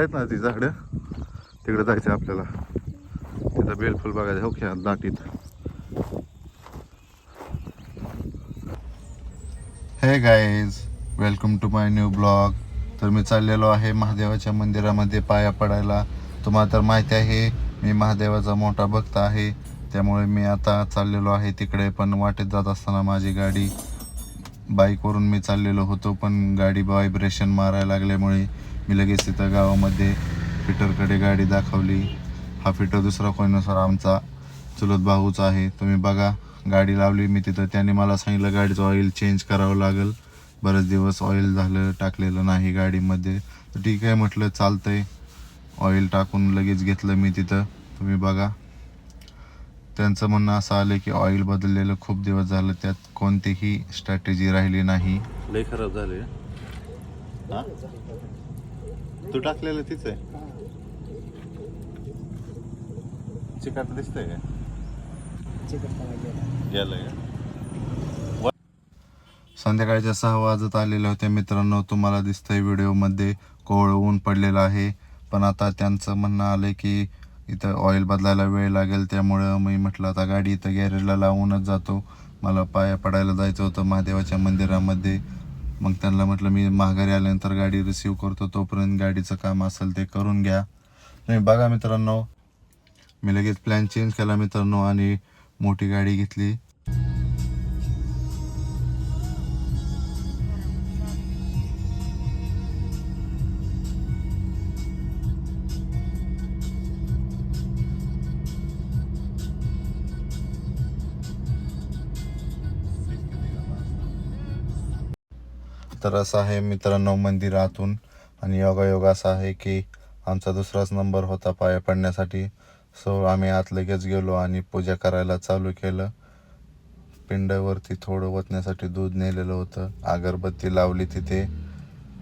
आहेत ना ती झाडं? तिकडे जायचं आपल्याला. तिथं बेलफुल बघायचं. हो ख्या दाटीत. Hey guys welcome to my new blog तर मी चाललेलो आहे महादेवाच्या मंदिरामध्ये पाया पडायला. तुम्हाला तर माहिती आहे मी महादेवाचा मोठा भक्त आहे. त्यामुळे मी आता चाललेलो आहे तिकडे पण वाटेत जात असताना माझी गाडी बाईकवरून मी चाललेलो होतो पण गाडी व्हायब्रेशन मारायला लागल्यामुळे मी लगेच तिथं गावामध्ये फिटरकडे गाडी दाखवली. हा फिटर दुसरा कोणी नसर आमचा. चुलत भाऊचा आहे. तुम्ही बघा गाडी लावली मी तिथं. त्याने मला सांगितलं गाडीचं ऑइल चेंज करावं लागेल. बरेच दिवस ऑइल झालं टाकलेलं नाही गाडीमध्ये. तर ठीक आहे म्हटलं चालतंय. ऑइल टाकून लगेच घेतलं मी तिथं. तुम्ही बघा. त्यांचं म्हणणं असं आलं की ऑइल बदललेलं खूप दिवस झालं. त्यात कोणतीही स्ट्रॅटेजी राहिली नाही. लय खराब झाले. तू टाकलेलं तीच आहे. चिकाट दिसतंय का? गेलंय संध्याकाळच्या सहा वाजत आलेल्या होत्या मित्रांनो तुम्हाला दिसतंय व्हिडिओमध्ये कोवळ ऊन पडलेलं आहे. पण आता त्यांचं म्हणणं आलं की इथं ऑइल बदलायला वेळ लागेल त्यामुळं मी म्हटलं आता गाडी इथं गॅरेजला लावूनच जातो. मला पाया पडायला जायचं होतं महादेवाच्या मंदिरामध्ये. मग त्यांना म्हटलं मी माघारी आल्यानंतर गाडी रिसीव करतो तोपर्यंत गाडीचं काम असेल ते करून घ्या. तुम्ही बघा मित्रांनो मी लगेच प्लॅन चेंज केला मित्रांनो आणि मोठी गाडी घेतली. तर असं आहे मित्रांनो मंदिरातून आणि योगायोग असा आहे की आमचा दुसराच नंबर होता पाया पडण्यासाठी. सो आम्ही आत लगेच गेलो आणि पूजा करायला चालू केलं. पिंडावरती थोडं वतण्यासाठी दूध नेलेलं होतं. अगरबत्ती लावली तिथे.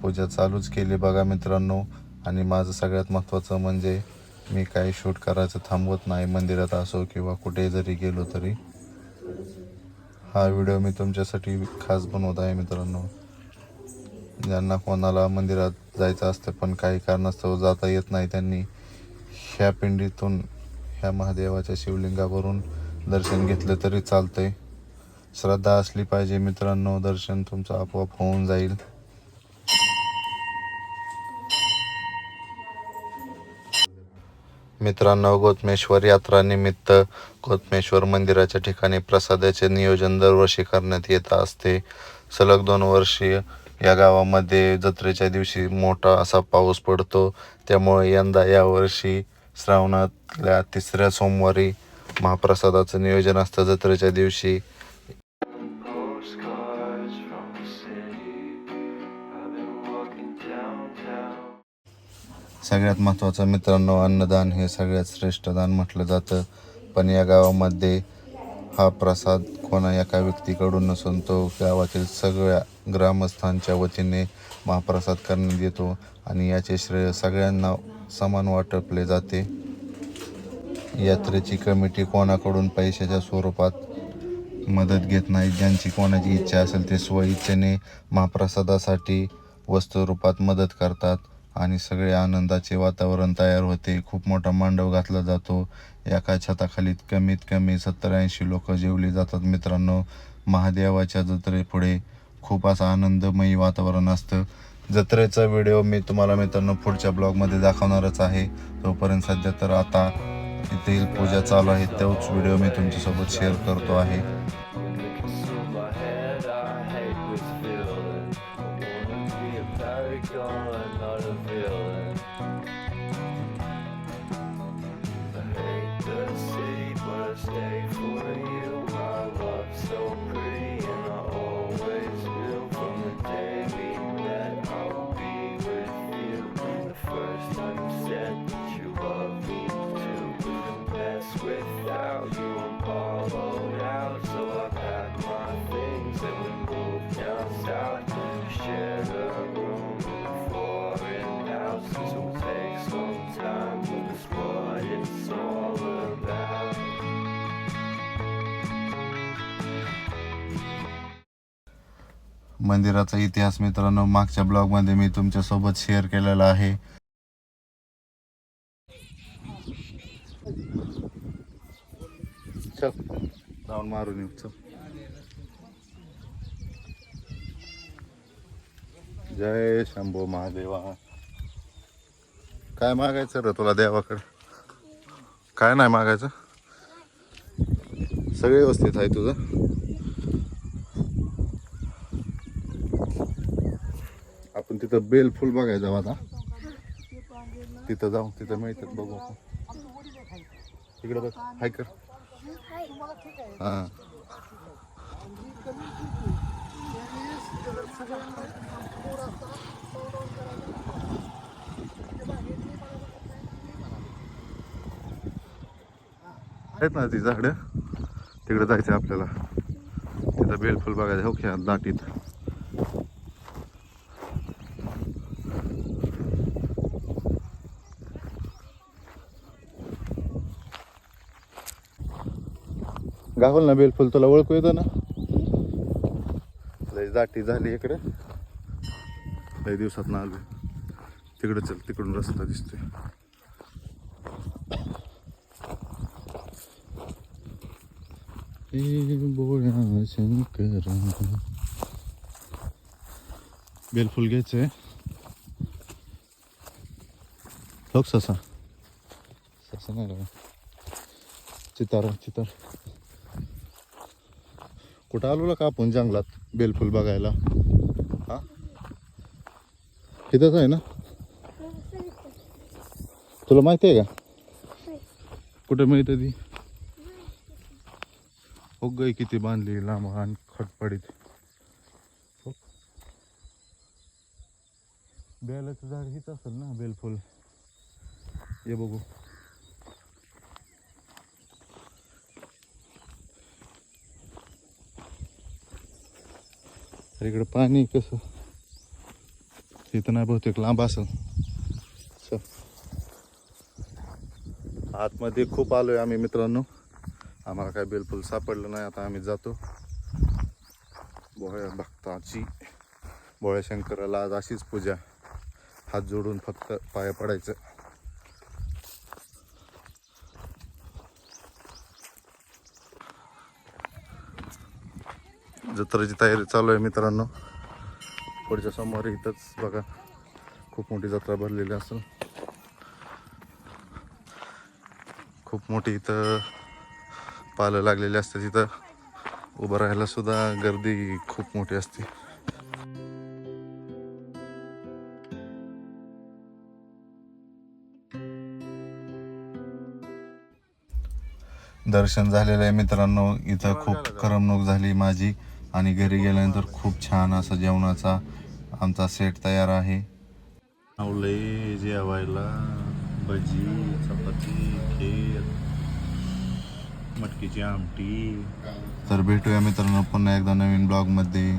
पूजा चालूच केली बघा मित्रांनो. आणि माझं सगळ्यात महत्त्वाचं म्हणजे मी काही शूट करायचं थांबवत नाही मंदिरात असो किंवा कुठे जरी गेलो तरी. हा व्हिडिओ मी तुमच्यासाठी खास बनवत आहे मित्रांनो. ज्यांना कोणाला मंदिरात जायचं असतं पण काही कारणास्तव जाता येत नाही त्यांनी ह्या पिंडीतून ह्या महादेवाच्या शिवलिंगावरून दर्शन घेतलं तरी चालतंय. श्रद्धा असली पाहिजे मित्रांनो दर्शन तुमचं आपोआप होऊन जाईल. मित्रांनो गोतमेश्वर यात्रानिमित्त गोतमेश्वर मंदिराच्या ठिकाणी प्रसादाचे नियोजन दरवर्षी करण्यात येत असते. सलग दोन वर्षीय या गावामध्ये जत्रेच्या दिवशी मोठा असा पाऊस पडतो. त्यामुळे यंदा यावर्षी श्रावणातल्या तिसऱ्या सोमवारी महाप्रसादाचं नियोजन असतं जत्रेच्या दिवशी. सगळ्यात महत्त्वाचं मित्रांनो अन्नदान हे सगळ्यात श्रेष्ठ दान म्हटलं जातं. पण या गावामध्ये हा प्रसाद कोणा एका व्यक्तीकडून नसून तो गावातील सगळ्या ग्रामस्थांच्या वतीने महाप्रसाद करण्यात येतो आणि याचे श्रेय सगळ्यांना समान वाटपले जाते. यात्रेची कमिटी कोणाकडून पैशाच्या स्वरूपात मदत घेत नाही ज्यांची कोणाची इच्छा असेल ते स्वइच्छेने महाप्रसादासाठी वस्तू रूपात मदत करतात. आणि सगळे आनंदाचे वातावरण तयार होते. खूप मोठा मांडव घातला जातो. एका छताखाली कमीत कमी सत्तर ऐंशी लोक जेवली जातात मित्रांनो. महादेवाच्या जत्रेपुढे खूप असं आनंदमयी वातावरण असतं. जत्रेचा व्हिडिओ मी तुम्हाला मित्रांनो पुढच्या ब्लॉगमध्ये दाखवणारच आहे. तोपर्यंत सध्या तर आता येथील पूजा चालू आहे. तोच व्हिडिओ मी तुमच्यासोबत शेअर करतो आहे. gone not a villain. मंदिराचा इतिहास मित्रांनो मागच्या ब्लॉगमध्ये मी तुमच्यासोबत शेअर केलेला आहे. जाऊन मारून येऊ चल. जय शंभो महादेवा. काय मागायचं रे तुला देवाकडे? काय नाही मागायचं? सगळे व्यवस्थित आहे तुझं आपण तिथं बेल फुल बघायचं जाऊ आता. तिथं जाऊ तिथं मिळतात बघू आपण. तिकडे बघ हाय कर. आहेत ना ती झाडं? तिकडे जायचं आपल्याला. तिथं बेलफुल बघायचं हो खेळा दाटीत. गावल ना बेलफुल तुला ओळखू येतं ना? लय दाटी झाली इकडे. लय दिवसात ना आलो तिकडे चल तिकडून रस्ता दिसतोय. बोळ्या शंकर. बेलफुल घ्यायचंय. लोक ससा. ससा नाही लावा चितार चितार. कुठं आलो का आपण जंगलात? बेलफुल बघायला. हा? इथंच आहे ना? तुला माहिती आहे का? कुठं मिळतं ती? हो गई किती बांधली लांब आणि खटपडीत हो. बेलाचं झाड हीच असेल ना बेलफुल. ये बघू. तर इकडं पाणी कसं? तिथं नाही बहुतेक लांब असेल. आतमध्ये खूप आलोय आम्ही मित्रांनो. आम्हाला काय बिलकुल सापडलं नाही आता आम्ही जातो. भोळ्या भक्ताची. भोळ्या शंकराला आज अशीच पूजा. हात जोडून फक्त पाया पडायचं. जत्राची तयारी चालू आहे मित्रांनो. पुढच्या सोमवारी इथंच बघा. खूप मोठी जत्रा भरलेली असेल. खूप मोठी इथं पालं लागलेली असते. तिथं उभं राहायला सुद्धा गर्दी खूप मोठी असते. दर्शन झालेलं आहे मित्रांनो. इथं खूप करमणूक झाली माझी. आणि घरी गेल्यानंतर खूप छान असा जेवणाचा आमचा सेट तयार आहे. आवले जेवायला भजी चपाती खीर मटकीची आमटी. तर भेटूया मित्रांनो पुन्हा एकदा नवीन ब्लॉगमध्ये.